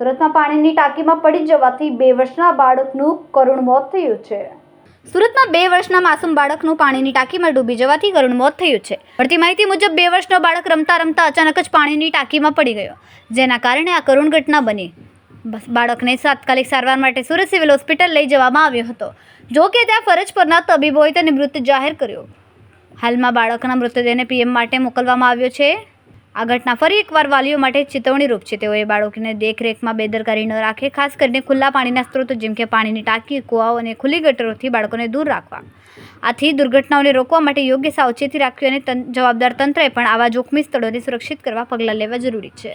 સુરતમાં પાણીની ટાંકીમાં પડી જવાથી બે વર્ષના બાળકનું કરુણ મોત થયું છે. સુરતમાં બે વર્ષના માસૂમ બાળકનું પાણીની ટાંકીમાં ડૂબી જવાથી કરુણ મોત થયું છે. મળતી માહિતી મુજબ બે વર્ષનો બાળક રમતા રમતા અચાનક જ પાણીની ટાંકીમાં પડી ગયો, જેના કારણે આ કરુણ ઘટના બની. બાળકને તાત્કાલિક સારવાર માટે સુરત સિવિલ હોસ્પિટલ લઈ જવામાં આવ્યો હતો. જો કે ત્યાં ફરજ પરના તબીબોએ તેને મૃત જાહેર કર્યો. હાલમાં બાળકના મૃતદેહને પીએમ માટે મોકલવામાં આવ્યો છે. આ ઘટના ફરી એકવાર વાલીઓ માટે ચેતવણીરૂપ છે. તેઓએ બાળકોને દેખરેખમાં બેદરકારી ન રાખે, ખાસ કરીને ખુલ્લા પાણીના સ્ત્રોતો જેમ કે પાણીની ટાંકી, કુવાઓ અને ખુલ્લી ગટરોથી બાળકોને દૂર રાખવા. આથી દુર્ઘટનાઓને રોકવા માટે યોગ્ય સાવચેતી રાખવી અને જવાબદાર તંત્રએ પણ આવા જોખમી સ્થળોને સુરક્ષિત કરવા પગલાં લેવા જરૂરી છે.